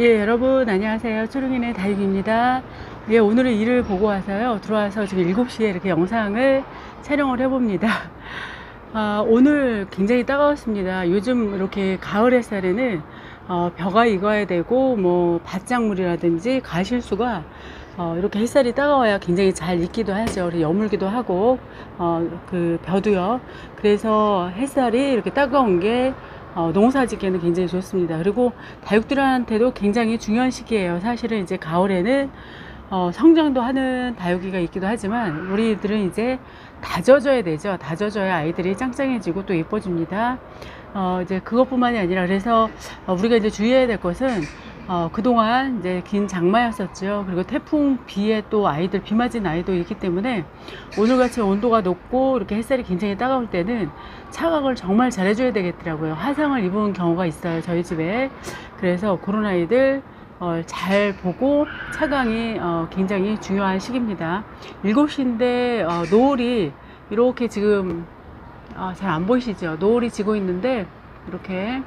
예, 여러분 안녕하세요. 초롱이네 다육입니다. 예, 오늘은 일을 보고 와서요. 들어와서 지금 7시에 이렇게 영상을 촬영을 해봅니다. 아, 오늘 굉장히 따가웠습니다. 요즘 이렇게 가을 햇살에는 어, 벼가 익어야 되고 뭐 밭작물이라든지 가실수가 어, 이렇게 햇살이 따가워야 굉장히 잘 익기도 하죠. 여물기도 하고 어, 그 벼도요. 그래서 햇살이 이렇게 따가운 게 어, 농사 짓기에는 굉장히 좋습니다. 그리고 다육들한테도 굉장히 중요한 시기예요. 사실은 이제 가을에는 어, 성장도 하는 다육이가 있기도 하지만 우리들은 이제 다져줘야 되죠. 다져줘야 아이들이 짱짱해지고 또 예뻐집니다. 어, 이제 그것뿐만이 아니라 그래서 어, 우리가 이제 주의해야 될 것은 어, 그동안 이제 긴 장마였었죠. 그리고 태풍 비에 또 아이들 비 맞은 아이도 있기 때문에 오늘같이 온도가 높고 이렇게 햇살이 굉장히 따가울 때는 차각을 정말 잘해줘야 되겠더라고요. 화상을 입은 경우가 있어요. 저희 집에. 그래서 그런 아이들 어, 잘 보고 차강이 어, 굉장히 중요한 시기입니다. 7시인데 어, 노을이 이렇게 지금 어, 잘안 보이시죠? 노을이 지고 있는데 이렇게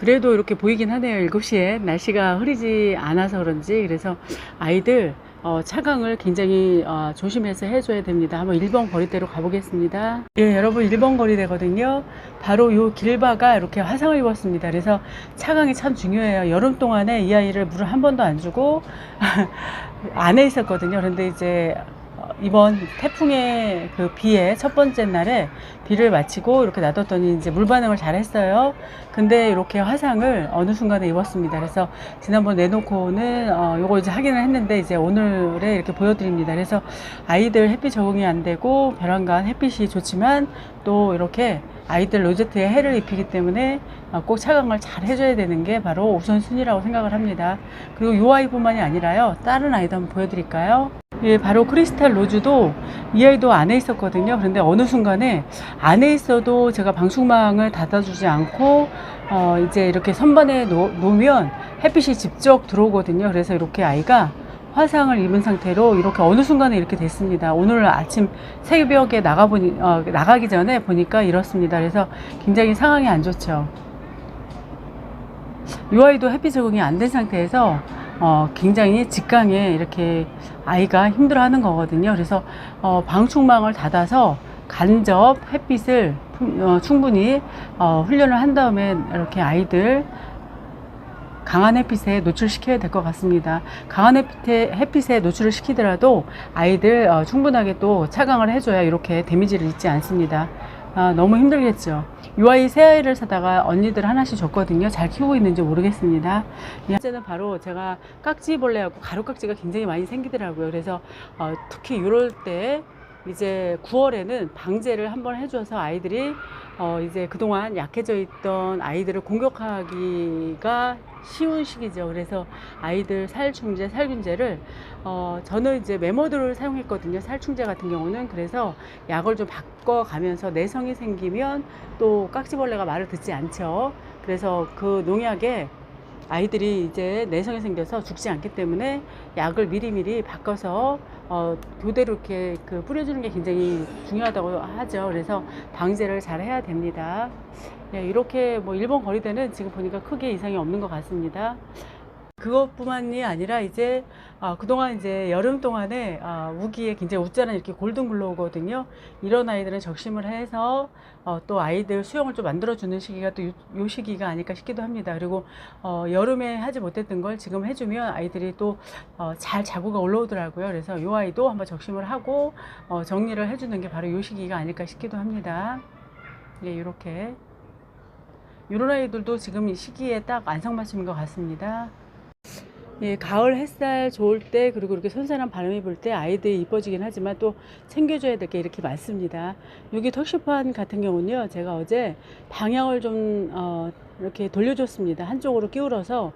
그래도 이렇게 보이긴 하네요. 7시에 날씨가 흐리지 않아서 그런지 그래서 아이들 어, 차강을 굉장히 어, 조심해서 해줘야 됩니다. 한번 1번 거리대로 가보겠습니다. 예, 여러분 1번 거리대거든요. 바로 요 길바가 이렇게 화상을 입었습니다. 그래서 차강이 참 중요해요. 여름 동안에 이 아이를 물을 한 번도 안 주고 안에 있었거든요. 그런데 이제 어, 이번 태풍의 그 비에 첫 번째 날에 비를 마치고 이렇게 놔뒀더니 이제 물 반응을 잘 했어요. 근데 이렇게 화상을 어느 순간에 입었습니다. 그래서 지난번 내놓고는 어, 요거 이제 확인을 했는데 이제 오늘에 이렇게 보여드립니다. 그래서 아이들 햇빛 적응이 안 되고 벼랑간 햇빛이 좋지만 또 이렇게 아이들 로제트에 해를 입히기 때문에 어, 꼭 차강을 잘 해줘야 되는 게 바로 우선순위라고 생각을 합니다. 그리고 이 아이뿐만이 아니라요. 다른 아이도 한번 보여드릴까요? 예, 바로 크리스탈 로즈도 이 아이도 안에 있었거든요. 그런데 어느 순간에 안에 있어도 제가 방충망을 닫아주지 않고 어, 이제 이렇게 선반에 놓, 놓으면 햇빛이 직접 들어오거든요. 그래서 이렇게 아이가 화상을 입은 상태로 이렇게 어느 순간에 이렇게 됐습니다. 오늘 아침 새벽에 나가보니, 어, 나가기 전에 보니까 이렇습니다. 그래서 굉장히 상황이 안 좋죠. 이 아이도 햇빛 적응이 안 된 상태에서 어, 굉장히 직강에 이렇게 아이가 힘들어 하는 거거든요. 그래서 어, 방충망을 닫아서 간접 햇빛을 품- 어, 충분히 어, 훈련을 한 다음에 이렇게 아이들 강한 햇빛에 노출시켜야 될 것 같습니다. 강한 햇빛에, 햇빛에 노출을 시키더라도 아이들 어, 충분하게 또 차강을 해줘야 이렇게 데미지를 입지 않습니다. 아, 너무 힘들겠죠. 이 아이 새 아이를 사다가 언니들 하나씩 줬거든요. 잘 키우고 있는지 모르겠습니다. 이 번째는 바로 제가 깍지벌레하고 가루깍지가 굉장히 많이 생기더라고요. 그래서 어, 특히 이럴 때 이제 9월에는 방제를 한번 해줘서 아이들이 어, 이제 그동안 약해져 있던 아이들을 공격하기가 쉬운 시기죠. 그래서 아이들 살충제, 살균제를 어, 저는 이제 메모드를 사용했거든요. 살충제 같은 경우는 그래서 약을 좀 바꿔가면서 내성이 생기면 또 깍지벌레가 말을 듣지 않죠. 그래서 그 농약에 아이들이 이제 내성이 생겨서 죽지 않기 때문에 약을 미리미리 바꿔서 어, 교대로 이렇게 그 뿌려주는 게 굉장히 중요하다고 하죠. 그래서 방제를 잘 해야 됩니다. 네, 이렇게 뭐 일본 거리대는 지금 보니까 크게 이상이 없는 것 같습니다. 그것뿐만이 아니라 이제 아, 그동안 이제 여름 동안에 아, 우기에 굉장히 웃자는 이렇게 골든 글로우거든요. 이런 아이들은 적심을 해서 어, 또 아이들 수영을 좀 만들어주는 시기가 또 요 시기가 아닐까 싶기도 합니다. 그리고 어, 여름에 하지 못했던 걸 지금 해주면 아이들이 또 어, 잘 자구가 올라오더라고요. 그래서 이 아이도 한번 적심을 하고 어, 정리를 해주는 게 바로 이 시기가 아닐까 싶기도 합니다. 예, 이렇게 이런 아이들도 지금 이 시기에 딱 안성맞춤인 것 같습니다. 예, 가을 햇살 좋을 때 그리고 이렇게 선선한 바람이 불 때 아이들이 이뻐지긴 하지만 또 챙겨줘야 될 게 이렇게 많습니다. 여기 턱시판 같은 경우는요, 제가 어제 방향을 좀 어, 이렇게 돌려줬습니다. 한쪽으로 끼울어서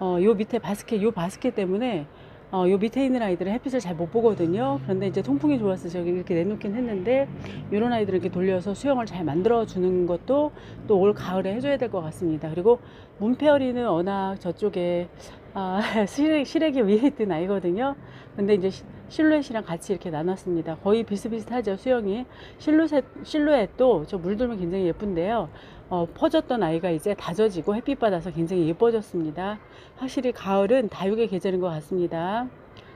어, 요 밑에 바스켓, 요 바스켓 때문에 어, 요 밑에 있는 아이들은 햇빛을 잘 못 보거든요. 그런데 이제 통풍이 좋아서 저기 이렇게 내놓긴 했는데, 이런 아이들을 이렇게 돌려서 수영을 잘 만들어 주는 것도 또 올 가을에 해줘야 될 것 같습니다. 그리고 문페어리는 워낙 저쪽에 아, 시렉, 시렉이 위에 있던 아이거든요. 근데 이제 시- 실루엣이랑 같이 이렇게 나눴습니다. 거의 비슷비슷하죠, 수영이. 실루엣, 실루엣도 저 물들면 굉장히 예쁜데요. 어, 퍼졌던 아이가 이제 다져지고 햇빛 받아서 굉장히 예뻐졌습니다. 확실히 가을은 다육의 계절인 것 같습니다.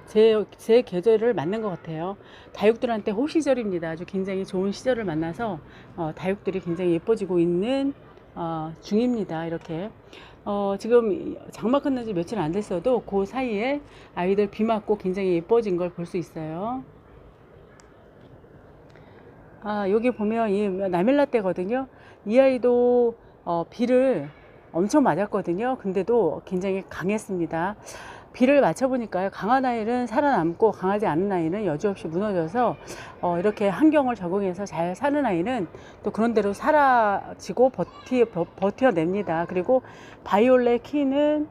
제, 제 계절을 만난 것 같아요. 다육들한테 호시절입니다. 아주 굉장히 좋은 시절을 만나서 어, 다육들이 굉장히 예뻐지고 있는 어, 중입니다. 이렇게 어, 지금 장마 끝난 지 며칠 안 됐어도 그 사이에 아이들 비 맞고 굉장히 예뻐진 걸 볼 수 있어요. 아, 여기 보면 이 나멜라 때거든요. 이 아이도 어, 비를 엄청 맞았거든요. 근데도 굉장히 강했습니다. 비를 맞춰보니까요. 강한 아이는 살아남고 강하지 않은 아이는 여지없이 무너져서 어, 이렇게 환경을 적응해서 잘 사는 아이는 또 그런 대로 사라지고 버티, 버, 버텨냅니다. 그리고 바이올렛 키는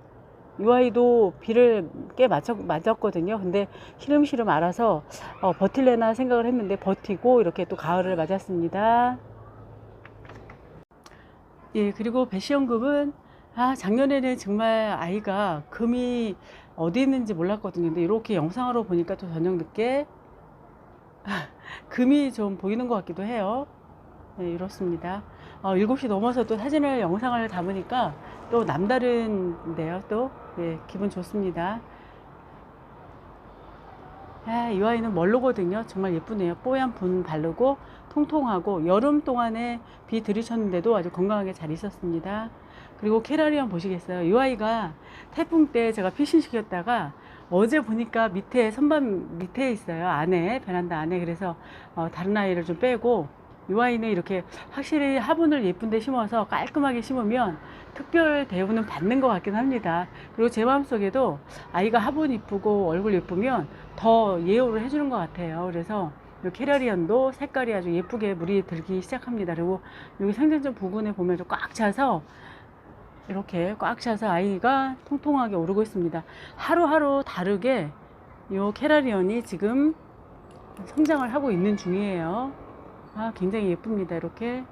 이 아이도 비를 꽤 맞췄, 맞았거든요. 근데 시름시름 알아서 어, 버틸래나 생각을 했는데 버티고 이렇게 또 가을을 맞았습니다. 예, 그리고 배시연금은 아, 작년에는 정말 아이가 금이 어디 있는지 몰랐거든요. 근데 이렇게 영상으로 보니까 또 저녁 늦게 금이 좀 보이는 것 같기도 해요. 네, 이렇습니다. 어, 7시 넘어서 또 사진을, 영상을 담으니까 또 남다른데요. 또, 예, 기분 좋습니다. 아, 이 아이는 멀로거든요. 정말 예쁘네요. 뽀얀 분 바르고 통통하고 여름 동안에 비 들이쳤는데도 아주 건강하게 잘 있었습니다. 그리고 캐라리언 보시겠어요? 이 아이가 태풍 때 제가 피신 시켰다가 어제 보니까 밑에 선반 밑에 있어요. 안에 베란다 안에 그래서 어, 다른 아이를 좀 빼고 이 아이는 이렇게 확실히 화분을 예쁜데 심어서 깔끔하게 심으면 특별 대우는 받는 것 같긴 합니다. 그리고 제 마음속에도 아이가 화분 이쁘고 얼굴 예쁘면 더 예우를 해주는 것 같아요. 그래서 이 캐러리언도 색깔이 아주 예쁘게 물이 들기 시작합니다. 그리고 여기 생전전 부근에 보면 좀 꽉 차서 이렇게 꽉 차서 아이가 통통하게 오르고 있습니다. 하루하루 다르게 이 캐러리언이 지금 성장을 하고 있는 중이에요. 아, 굉장히 예쁩니다. 이렇게.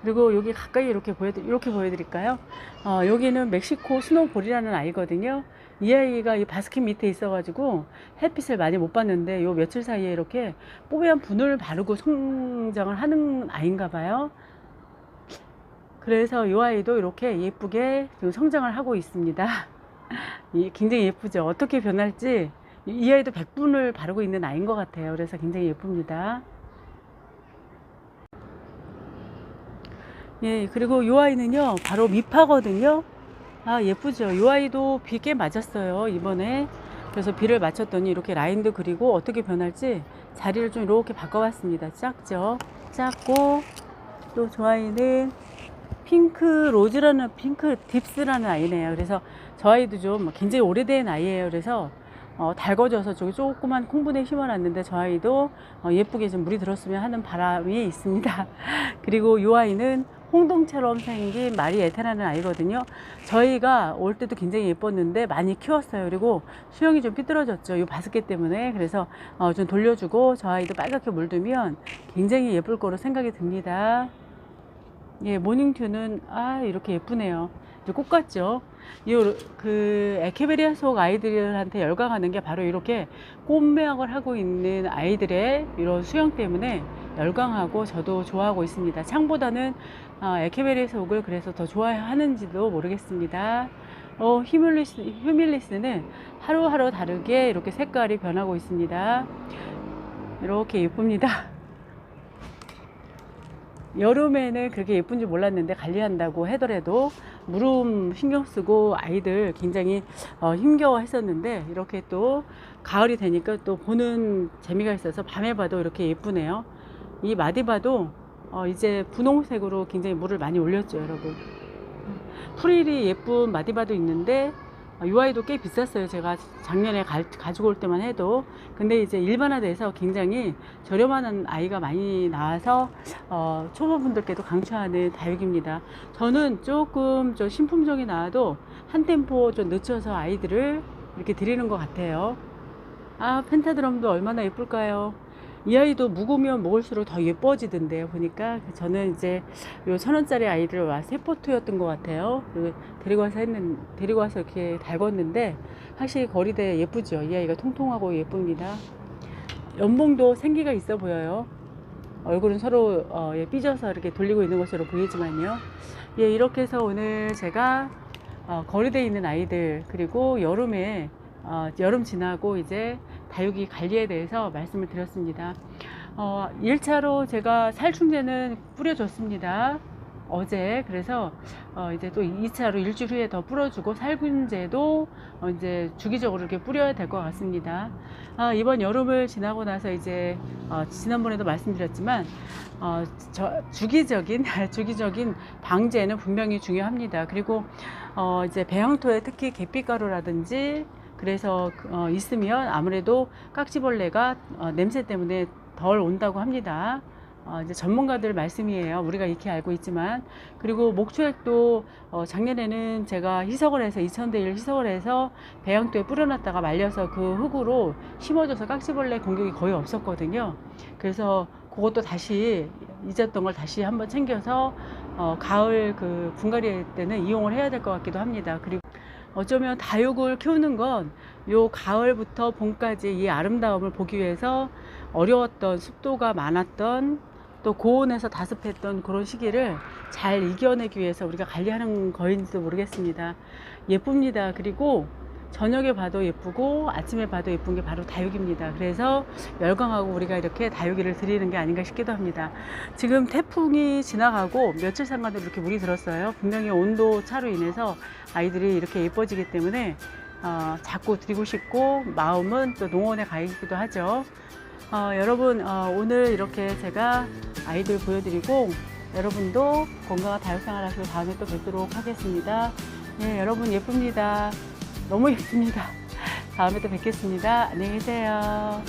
그리고 여기 가까이 이렇게 보여드, 이렇게 보여드릴까요? 어, 여기는 멕시코 스노볼이라는 아이거든요. 이 아이가 이 바스켓 밑에 있어가지고 햇빛을 많이 못 봤는데 요 며칠 사이에 이렇게 뽀얀 분을 바르고 성장을 하는 아이인가 봐요. 그래서 이 아이도 이렇게 예쁘게 지금 성장을 하고 있습니다. 이- 굉장히 예쁘죠? 어떻게 변할지 이- 이 아이도 100분을 바르고 있는 아이인 것 같아요. 그래서 굉장히 예쁩니다. 예, 그리고 이 아이는요, 바로 미파거든요. 아, 예쁘죠? 이 아이도 비 꽤 맞았어요, 이번에. 그래서 비를 맞췄더니 이렇게 라인도 그리고 어떻게 변할지 자리를 좀 이렇게 바꿔봤습니다. 작죠? 작고, 또 저 아이는 핑크 로즈라는 핑크 딥스라는 아이네요. 그래서 저 아이도 좀 굉장히 오래된 아이예요. 그래서 어, 달궈져서 저기 조그만 콩분에 심어놨는데 저 아이도 어, 예쁘게 좀 물이 들었으면 하는 바람이 있습니다. 그리고 이 아이는 홍동처럼 생긴 마리 에테라는 아이거든요. 저희가 올 때도 굉장히 예뻤는데 많이 키웠어요. 그리고 수영이 좀 삐뚤어졌죠. 이 바스켓 때문에. 그래서 어, 좀 돌려주고 저 아이도 빨갛게 물들면 굉장히 예쁠 거로 생각이 듭니다. 예, 모닝튜는 아 이렇게 예쁘네요. 이제 꽃 같죠? 이그 에케베리아 속 아이들한테 열광하는 게 바로 이렇게 꽃매학을 하고 있는 아이들의 이런 수영 때문에 열광하고 저도 좋아하고 있습니다. 창보다는 어, 에케베리아 속을 그래서 더 좋아하는지도 모르겠습니다. 어, 휴밀리스, 휴밀리스는 하루하루 다르게 이렇게 색깔이 변하고 있습니다. 이렇게 예쁩니다. 여름에는 그렇게 예쁜 줄 몰랐는데 관리한다고 하더라도 무릎 신경 쓰고 아이들 굉장히 어, 힘겨워 했었는데 이렇게 또 가을이 되니까 또 보는 재미가 있어서 밤에 봐도 이렇게 예쁘네요. 이 마디바도 어, 이제 분홍색으로 굉장히 물을 많이 올렸죠, 여러분. 프릴이 예쁜 마디바도 있는데 어, 이 아이도 꽤 비쌌어요. 제가 작년에 가, 가지고 올 때만 해도. 근데 이제 일반화돼서 굉장히 저렴한 아이가 많이 나와서 어, 초보분들께도 강추하는 다육입니다. 저는 조금 좀 신품종이 나와도 한 템포 좀 늦춰서 아이들을 이렇게 드리는 것 같아요. 아, 펜타드럼도 얼마나 예쁠까요? 이 아이도 묵으면 먹을수록 더 예뻐지던데요. 보니까 저는 이제 요 천 원짜리 아이들 와 세포트였던 것 같아요. 그 데리고 와서 했는 데리고 와서 이렇게 달궜는데 확실히 거리대 예쁘죠. 이 아이가 통통하고 예쁩니다. 연봉도 생기가 있어 보여요. 얼굴은 서로 어, 예, 삐져서 이렇게 돌리고 있는 것으로 보이지만요. 예, 이렇게 해서 오늘 제가 어, 거리대에 있는 아이들 그리고 여름에 어, 여름 지나고 이제 다육이 관리에 대해서 말씀을 드렸습니다. 어, 1차로 제가 살충제는 뿌려줬습니다. 어제 그래서 어, 이제 또 2차로 일주일 후에 더 뿌려주고 살균제도 어, 이제 주기적으로 이렇게 뿌려야 될 것 같습니다. 아, 이번 여름을 지나고 나서 이제 어, 지난번에도 말씀드렸지만 어, 저, 주기적인 주기적인 방제는 분명히 중요합니다. 그리고 어, 이제 배양토에 특히 계피가루라든지 그래서 어, 있으면 아무래도 깍지벌레가 어, 냄새 때문에 덜 온다고 합니다. 어, 이제 전문가들 말씀이에요. 우리가 익히 알고 있지만. 그리고 목초액도 어, 작년에는 제가 희석을 해서 2000대 1 희석을 해서 배양토에 뿌려놨다가 말려서 그 흙으로 심어줘서 깍지벌레 공격이 거의 없었거든요. 그래서 그것도 다시 잊었던 걸 다시 한번 챙겨서 어, 가을 그 분갈이 때는 이용을 해야 될 것 같기도 합니다. 그리고 어쩌면 다육을 키우는 건 요 가을부터 봄까지 이 아름다움을 보기 위해서 어려웠던 습도가 많았던 또 고온에서 다습했던 그런 시기를 잘 이겨내기 위해서 우리가 관리하는 거인지도 모르겠습니다. 예쁩니다. 그리고 저녁에 봐도 예쁘고 아침에 봐도 예쁜 게 바로 다육입니다. 그래서 열광하고 우리가 이렇게 다육이를 드리는 게 아닌가 싶기도 합니다. 지금 태풍이 지나가고 며칠 상간도 이렇게 물이 들었어요. 분명히 온도 차로 인해서 아이들이 이렇게 예뻐지기 때문에 어, 자꾸 드리고 싶고 마음은 또 농원에 가 있기도 하죠. 어, 여러분 어, 오늘 이렇게 제가 아이들 보여드리고 여러분도 건강한 다육생활 하시고 다음에 또 뵙도록 하겠습니다. 네, 여러분 예쁩니다. 너무 예쁩니다. 다음에 또 뵙겠습니다. 안녕히 계세요.